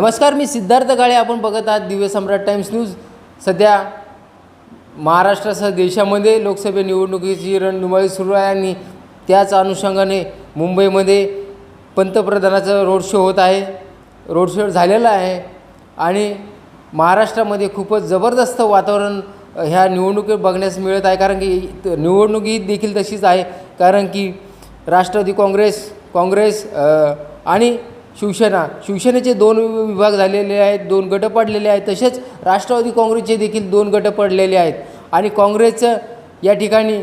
नमस्कार मी सिद्धार्थ काळे आपण बघत आहात दिव्य सम्राट टाइम्स न्यूज. सध्या महाराष्ट्रासह देशामध्ये लोकसभा निवडणुकीची रणधुमाळी सुरू आहे आणि त्याच अनुषंगाने मुंबईमध्ये पंतप्रधानाचं रोड शो होत आहे. रोड शो झालेला आहे आणि महाराष्ट्रामध्ये खूपच जबरदस्त वातावरण ह्या निवडणुकीत बघण्यास मिळत आहे. कारण की त- निवडणूक ही देखील तशीच आहे. कारण की राष्ट्रवादी काँग्रेस काँग्रेस आणि शिवसेना. शिवसेनेचे दोन विभाग झालेले आहेत दोन गट पडलेले आहेत. तसेच राष्ट्रवादी काँग्रेसचे देखील दोन गट पडलेले आहेत. आणि काँग्रेसचं या ठिकाणी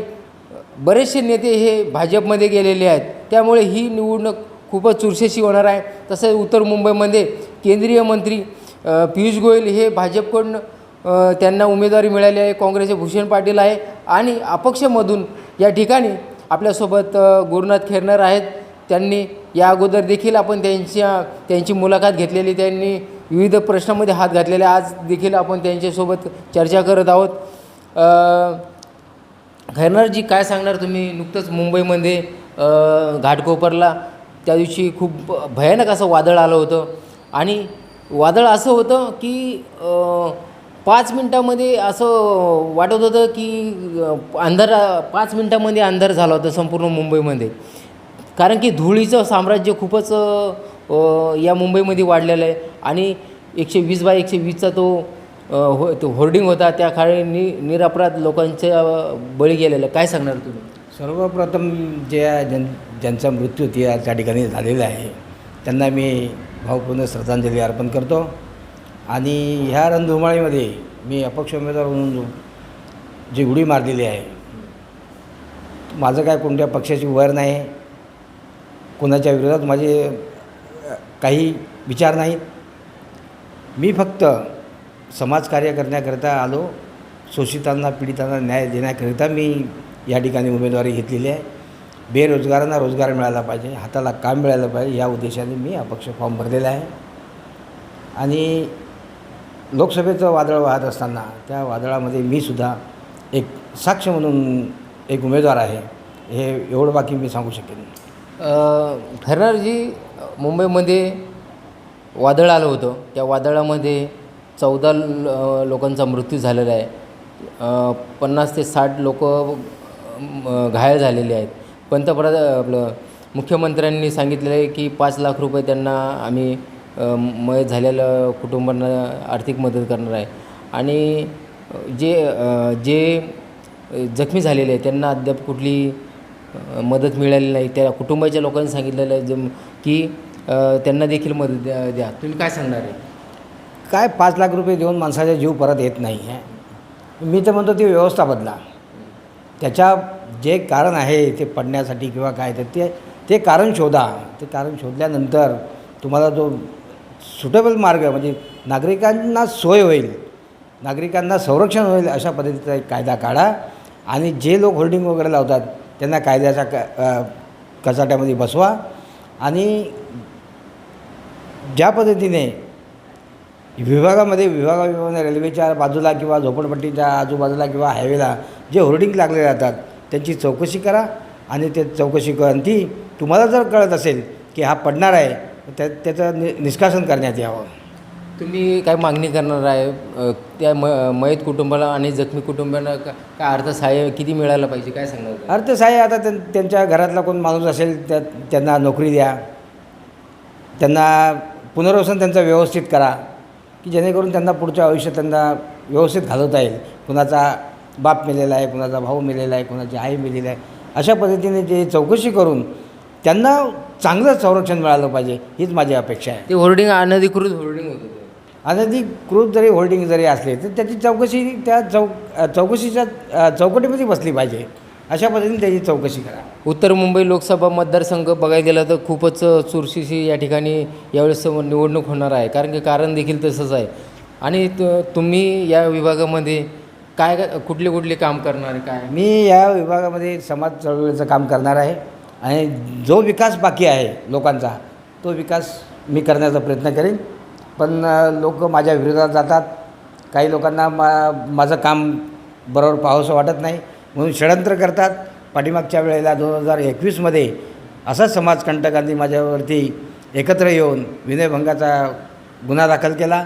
बरेचसे नेते हे भाजपमध्ये गेलेले आहेत. त्यामुळे ही निवडणूक खूपच चुरशेशी होणार आहे. तसेच उत्तर मुंबईमध्ये केंद्रीय मंत्री पियुष गोयल हे भाजपकडून त्यांना उमेदवारी मिळाली आहे. काँग्रेसचे भूषण पाटील आहे. आणि अपक्षमधून या ठिकाणी आपल्यासोबत गुरुनाथ खेरणार आहेत. त्यांनी या अगोदर देखील आपण त्यांच्या त्यांची मुलाखत घेतलेली त्यांनी विविध प्रश्नामध्ये हात घातलेले आज देखील आपण त्यांच्यासोबत चर्चा करत आहोत. खैरनारजी काय सांगणार तुम्ही? नुकतंच मुंबईमध्ये घाटकोपरला त्या दिवशी खूप भयानक असं वादळ आलं होतं. आणि वादळ असं होतं की पाच मिनटामध्ये असं वाटत होतं की अंधार पाच मिनटामध्ये अंधार झाला होता संपूर्ण मुंबईमध्ये. कारण की धुळीचं साम्राज्य खूपच या मुंबईमध्ये वाढलेलं आहे. आणि एकशे वीस बाय एकशे वीसचा तो हो तो होर्डिंग होता. त्या खाली नि निरपराध लोकांच्या बळी गेलेलं काय सांगणार तुम्ही? सर्वप्रथम ज्या जन ज्यांचा मृत्यू त्या त्या ठिकाणी झालेला आहे त्यांना मी भावपूर्ण श्रद्धांजली अर्पण करतो. आणि ह्या रणधुमाळीमध्ये मी अपक्ष उमेदवार म्हणून जी उडी मारलेली आहे माझं काय कोणत्या पक्षाची वर नाही. कोणाच्या विरोधात माझे काही विचार नाहीत. मी फक्त समाजकार्य करण्याकरिता आलो. शोषितांना पीडितांना न्याय देण्याकरिता मी या ठिकाणी उमेदवारी घेतलेली आहे. बेरोजगारांना रोजगार मिळाला पाहिजे हाताला काम मिळालं पाहिजे या उद्देशाने मी अपक्ष फॉर्म भरलेला आहे. आणि लोकसभेचं वादळ वाहत असताना त्या वादळामध्ये मी सुद्धा एक साक्ष म्हणून एक उमेदवार आहे हे एवढं बाकी मी सांगू शकेन. खरणारजी मुंबईमध्ये वादळ आलं होतं. त्या वादळामध्ये चौदा लोकांचा मृत्यू झालेला आहे. पन्नास ते साठ लोक घायल झालेले आहेत. पंतप्रधान आपलं मुख्यमंत्र्यांनी सांगितलेलं आहे की पाच लाख रुपये त्यांना आम्ही मय झालेलं झालेल्या कुटुंबांना आर्थिक मदत करणार आहे. आणि जे जे जखमी झालेले आहेत त्यांना अद्याप कुठली मदत मिळाली नाही. त्या कुटुंबाच्या लोकांनी सांगितलेलं आहे जम की त्यांना देखील मदत द्या द्या. तुम्ही काय सांगणार आहे? काय पाच लाख रुपये देऊन माणसाचा जीव परत येत नाही आहे. मी तर म्हणतो ती व्यवस्था बदला. त्याच्या जे कारण आहे ते पडण्यासाठी किंवा काय तर ते ते कारण शोधा. ते कारण शोधल्यानंतर तुम्हाला जो सुटेबल मार्ग म्हणजे नागरिकांना सोय होईल नागरिकांना संरक्षण होईल अशा पद्धतीचा एक कायदा काढा. आणि जे लोक होल्डिंग वगैरे लावतात त्यांना कायद्याच्या क कचाट्यामध्ये बसवा आणि ज्या पद्धतीने विभागामध्ये विभागाविभागाने रेल्वेच्या बाजूला किंवा झोपडपट्टीच्या आजूबाजूला किंवा हायवेला जे होर्डिंग लागले जातात त्यांची चौकशी करा आणि ते चौकशी करून ती तुम्हाला जर कळत असेल की हा पडणार आहे त्या त्याचं नि निष्कासन करण्यात यावं. तुम्ही काय मागणी करणार आहे? त्या म मयत कुटुंबाला आणि जखमी कुटुंबाला का काय अर्थसहाय्य किती मिळालं पाहिजे? काय सांगणार अर्थसहाय्य आता त्यां त्यांच्या घरातला कोण माणूस असेल त्या त्यांना नोकरी द्या. त्यांना पुनर्वसन त्यांचं व्यवस्थित करा की जेणेकरून त्यांना पुढच्या आयुष्यात त्यांना व्यवस्थित घालवता येईल. कुणाचा बाप मेलेला आहे कुणाचा भाऊ मेलेला आहे कुणाची आई मेलेली आहे अशा पद्धतीने जे चौकशी करून त्यांना चांगलं संरक्षण मिळालं पाहिजे हीच माझी अपेक्षा आहे. ते होर्डिंग अनधिकृत होर्डिंग होतं. ते. अनधिकृत जरी होल्डिंग जरी असले तर त्याची चौकशी त्या चौ चौकशीच्या चौकटीमध्ये बसली पाहिजे. अशा पद्धतीने त्याची चौकशी करा. उत्तर मुंबई लोकसभा मतदारसंघ बघायला गेलं तर खूपच चुरशीशी या ठिकाणी यावेळेस निवडणूक होणार आहे. कारण की कारण देखील तसंच आहे. आणि त- तुम्ही या विभागामध्ये काय काय- कुठले कुठले काम करणार आहे काय? मी या विभागामध्ये समाज चळवळीचं काम करणार आहे. आणि जो विकास बाकी आहे लोकांचा तो विकास मी करण्याचा प्रयत्न करेन. पण लोक माझ्या विरोधात जातात. काही लोकांना मा माझं काम बरोबर पाहावंसं वाटत नाही. म्हणून षडयंत्र करतात. पाठीमागच्या वेळेला दोन हजार एकवीसमध्ये असाच समाजकंटकांनी माझ्यावरती एकत्र येऊन विनयभंगाचा गुन्हा दाखल केला.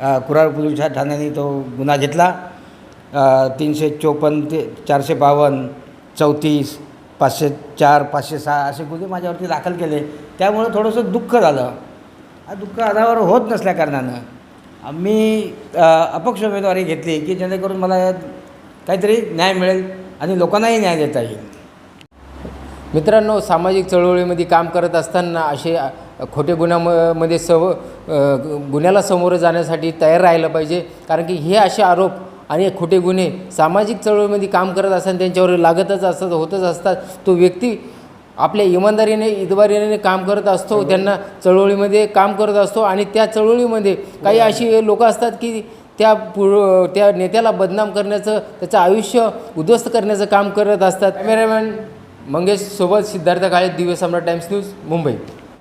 अ, पोलीस ठाण्याने तो गुन्हा घेतला. तीनशे चोपन्न ते चारशे बावन्न चौतीस पाचशे चार पाचशे सहा असे गुन्हे माझ्यावरती दाखल केले. त्यामुळं थोडंसं दुःख झालं. हा दुःख अनावर होत नसल्याकारणानं मी अपक्ष उमेदवारी घेतली की जेणेकरून मला यात काहीतरी न्याय मिळेल आणि लोकांनाही न्याय देता येईल. मित्रांनो सामाजिक चळवळीमध्ये काम करत असताना असे खोटे गुन्ह्यामध्ये सव गुन्ह्याला सामोरं जाण्यासाठी तयार राहिलं पाहिजे. कारण की हे असे आरोप आणि खोटे गुन्हे सामाजिक चळवळीमध्ये काम करत असताना त्यांच्यावर लागतच असतात होतच असतात. तो व्यक्ती आपल्या इमानदारीने इतबारीने काम करत असतो त्यांना चळवळीमध्ये काम करत असतो आणि त्या चळवळीमध्ये काही अशी लोक असतात की त्या पुर त्या नेत्याला बदनाम करण्याचं त्याचं आयुष्य उद्ध्वस्त करण्याचं काम करत असतात. कॅमेरामॅन मंगेश सोबत सिद्धार्थ काळे दिव्य सम्राट टाइम्स न्यूज मुंबई.